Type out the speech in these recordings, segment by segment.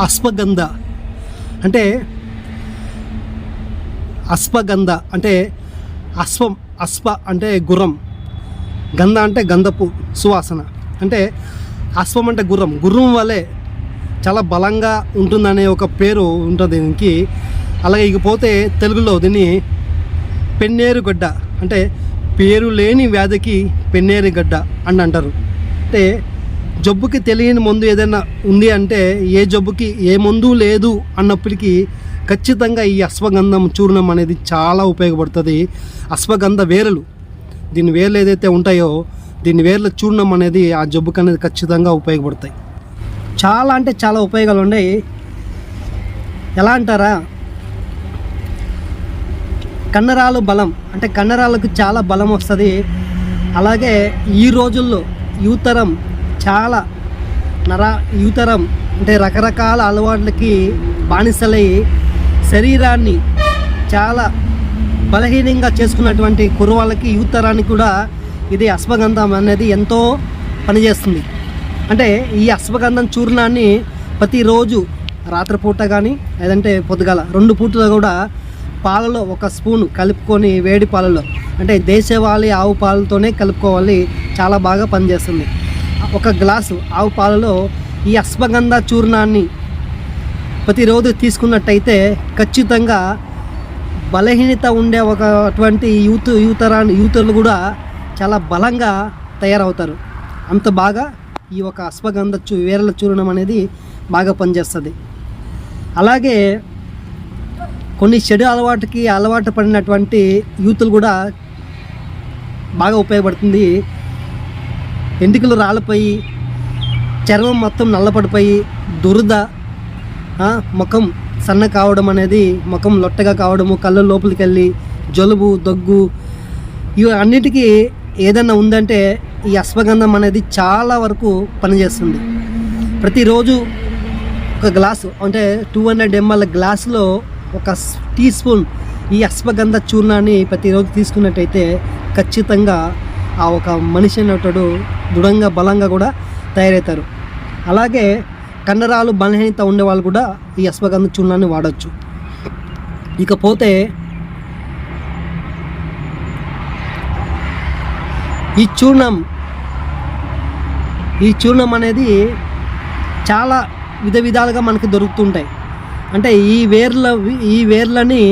అశ్వగంధ అంటే అశ్వగంధ అంటే అశ్వం అశ్వ అంటే గుర్రం. గంధ అంటే గంధపు సువాసన. అంటే అశ్వం అంటే గుర్రం. గుర్రం వలె చాలా బలంగా ఉంటుందనే ఒక పేరు ఉంటుంది దీనికి. అలాగే ఇకపోతే తెలుగులో దీన్ని పెన్నేరు గడ్డ అంటే పేరు లేని వ్యాధికి పెన్నేరు గడ్డ అని అంటారు. అంటే జబ్బుకి తెలియని మందు ఏదైనా ఉంది అంటే ఏ జబ్బుకి ఏ మందు లేదు అన్నప్పటికీ ఖచ్చితంగా ఈ అశ్వగంధం చూర్ణం అనేది చాలా ఉపయోగపడుతుంది. అశ్వగంధ వేరులు దీని వేర్లు ఏదైతే ఉంటాయో దీని వేర్ల చూర్ణం అనేది ఆ జబ్బుకి అనేది ఖచ్చితంగా ఉపయోగపడతాయి. చాలా అంటే చాలా ఉపయోగాలు ఉన్నాయి. ఎలా అంటారా? కండరాలు బలం అంటే కండరాలకు చాలా బలం వస్తుంది. అలాగే ఈ రోజుల్లో యువతరం చాలా నర యువతరం అంటే రకరకాల అలవాట్లకి బానిసలై శరీరాన్ని చాలా బలహీనంగా చేసుకున్నటువంటి కుర్రవాళ్ళకి యువతరానికి కూడా ఇది అశ్వగంధం అనేది ఎంతో పనిచేస్తుంది. అంటే ఈ అశ్వగంధం చూర్ణాన్ని ప్రతిరోజు రాత్రిపూట కానీ లేదంటే పొద్దుగాల రెండు పూటలో కూడా పాలలో ఒక స్పూన్ కలుపుకొని వేడి పాలలో అంటే దేశవాళీ ఆవు పాలతోనే కలుపుకోవాలి చాలా బాగా పనిచేస్తుంది. ఒక గ్లాసు ఆవు పాలలో ఈ అశ్వగంధ చూర్ణాన్ని ప్రతిరోజు తీసుకున్నట్టయితే ఖచ్చితంగా బలహీనత ఉండే ఒక అటువంటి యూత్ యూతరాన్ని యూతులు కూడా చాలా బలంగా తయారవుతారు. అంత బాగా ఈ ఒక అశ్వగంధ చూ వేరల చూర్ణం అనేది బాగా పనిచేస్తుంది. అలాగే కొన్ని చెడు అలవాటుకి అలవాటు పడినటువంటి యూతులు కూడా బాగా ఉపయోగపడుతుంది. ఎంటికలు రాలిపోయి చర్మం మొత్తం నల్లపడిపోయి దురద ముఖం సన్న కావడం అనేది ముఖం లొట్టగా కావడము కళ్ళు లోపలికి వెళ్ళి జలుబు దగ్గు ఇవి అన్నిటికీ ఏదన్నా ఉందంటే ఈ అశ్వగంధం అనేది చాలా వరకు పనిచేస్తుంది. ప్రతిరోజు ఒక గ్లాసు అంటే టూ హండ్రెడ్ ఎంఎల్ గ్లాసులో ఒక టీ స్పూన్ ఈ అశ్వగంధ చూర్ణాన్ని ప్రతిరోజు తీసుకున్నట్టయితే ఖచ్చితంగా ఆ ఒక మనిషి అనేటోడు దృఢంగా బలంగా కూడా తయారవుతారు. అలాగే కండరాలు బలహీనత ఉండే వాళ్ళు కూడా ఈ అశ్వగంధ చూర్ణాన్ని వాడచ్చు. ఇకపోతే ఈ చూర్ణం ఈ చూర్ణం అనేది చాలా విధ విధాలుగా మనకి దొరుకుతుంటాయి. అంటే ఈ వేర్ల ఈ వేర్లని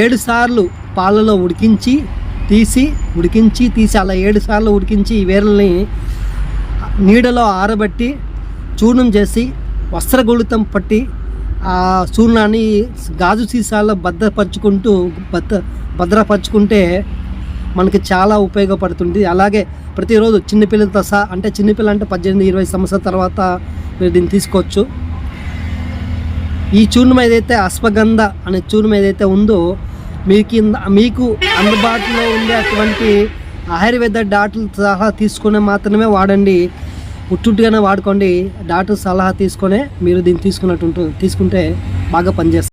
ఏడు సార్లు పాలలో ఉడికించి తీసి ఉడికించి తీసి అలా ఏడు సార్లు ఉడికించి ఈ వేర్లని నీడలో ఆరబెట్టి చూర్ణం చేసి వస్త్రగుళితం పట్టి ఆ చూర్ణాన్ని గాజు సీసాల్లో భద్రపరుచుకుంటూ భద్ర భద్రపరుచుకుంటే మనకి చాలా ఉపయోగపడుతుంది. అలాగే ప్రతిరోజు చిన్నపిల్లలతో సహా అంటే చిన్నపిల్ల అంటే పద్దెనిమిది ఇరవై సంవత్సరాల తర్వాత మీరు దీన్ని తీసుకోవచ్చు. ఈ చూర్ణం ఏదైతే అశ్వగంధ అనే చూర్ణం ఏదైతే ఉందో మీకు మీకు అందుబాటులో ఉండే అటువంటి ఆయుర్వేద డాక్టర్ సలహా తీసుకునే మాత్రమే వాడండి. ఉట్టుట్టుగానే వాడుకోండి. డాక్టర్ సలహా తీసుకునే మీరు దీన్ని తీసుకున్నట్టు తీసుకుంటే బాగా పనిచేస్తుంది